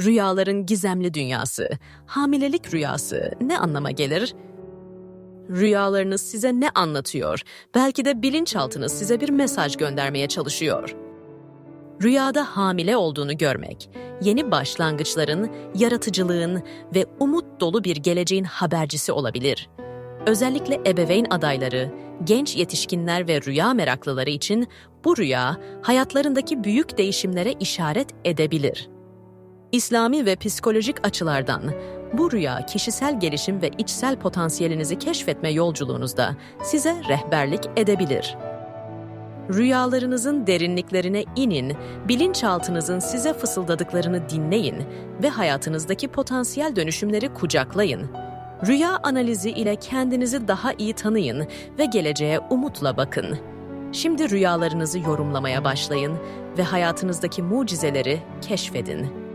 Rüyaların gizemli dünyası, hamilelik rüyası ne anlama gelir? Rüyalarınız size ne anlatıyor? Belki de bilinçaltınız size bir mesaj göndermeye çalışıyor. Rüyada hamile olduğunu görmek, yeni başlangıçların, yaratıcılığın ve umut dolu bir geleceğin habercisi olabilir. Özellikle ebeveyn adayları, genç yetişkinler ve rüya meraklıları için bu rüya hayatlarındaki büyük değişimlere işaret edebilir. İslami ve psikolojik açılardan bu rüya kişisel gelişim ve içsel potansiyelinizi keşfetme yolculuğunuzda size rehberlik edebilir. Rüyalarınızın derinliklerine inin, bilinçaltınızın size fısıldadıklarını dinleyin ve hayatınızdaki potansiyel dönüşümleri kucaklayın. Rüya analizi ile kendinizi daha iyi tanıyın ve geleceğe umutla bakın. Şimdi rüyalarınızı yorumlamaya başlayın ve hayatınızdaki mucizeleri keşfedin.